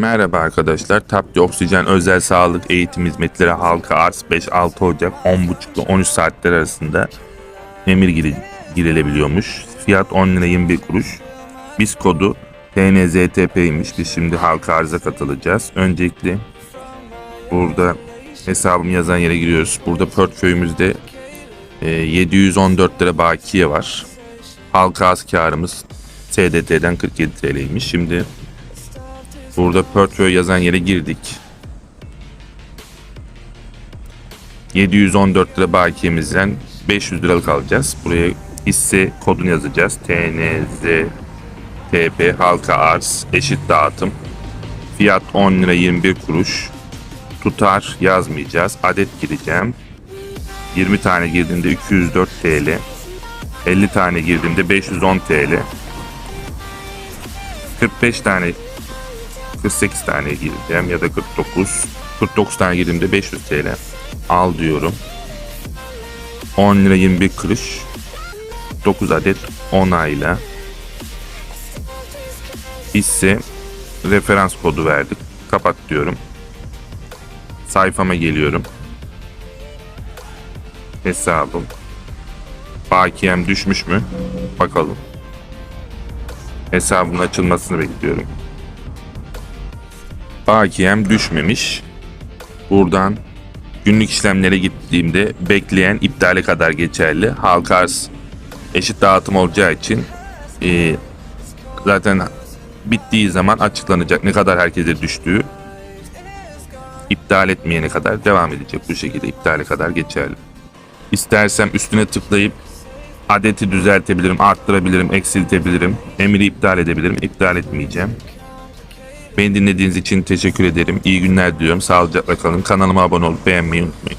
Merhaba arkadaşlar. Tapti Oksijen Özel Sağlık Eğitim Hizmetleri halka arz 5-6 Ocak 10.30 ile 13 saatler arasında emir giri- girilebiliyormuş. Fiyat 10 lira 21 kuruş. Biz kodu TNZTP'ymiş. Biz şimdi halka arıza katılacağız. Öncelikle burada hesabım yazan yere giriyoruz. Burada portföyümüzde e, 714 lira bakiye var. Halka arz karımız SDT'den 47 TL'ymiş. Şimdi Burada portföy yazan yere girdik. 714 lira bakiyemizden 500 liralık alacağız. Buraya hisse kodunu yazacağız. TNZ TP halka arz eşit dağıtım. Fiyat 10 lira 21 kuruş. Tutar yazmayacağız. Adet gireceğim. 20 tane girdiğimde 204 TL. 50 tane girdiğimde 510 TL. 45 tane 48 tane gireceğim ya da 49. 49 tane girdiğimde 500 TL. Al diyorum. 10 lira 21 kuruş. 9 adet onayla. Hisse referans kodu verdik. Kapat diyorum. Sayfama geliyorum. Hesabım. Bakiyem düşmüş mü? Bakalım. Hesabın açılmasını bekliyorum. Bakiyem düşmemiş. Buradan günlük işlemlere gittiğimde bekleyen iptale kadar geçerli. Halka arz eşit dağıtım olacağı için e, zaten bittiği zaman açıklanacak ne kadar herkese düştüğü iptal etmeyene kadar devam edecek bu şekilde iptale kadar geçerli. İstersem üstüne tıklayıp adeti düzeltebilirim, arttırabilirim, eksiltebilirim, emri iptal edebilirim, iptal etmeyeceğim. Beni dinlediğiniz için teşekkür ederim. İyi günler diliyorum. Sağlıcakla kalın. Kanalıma abone olup beğenmeyi unutmayın.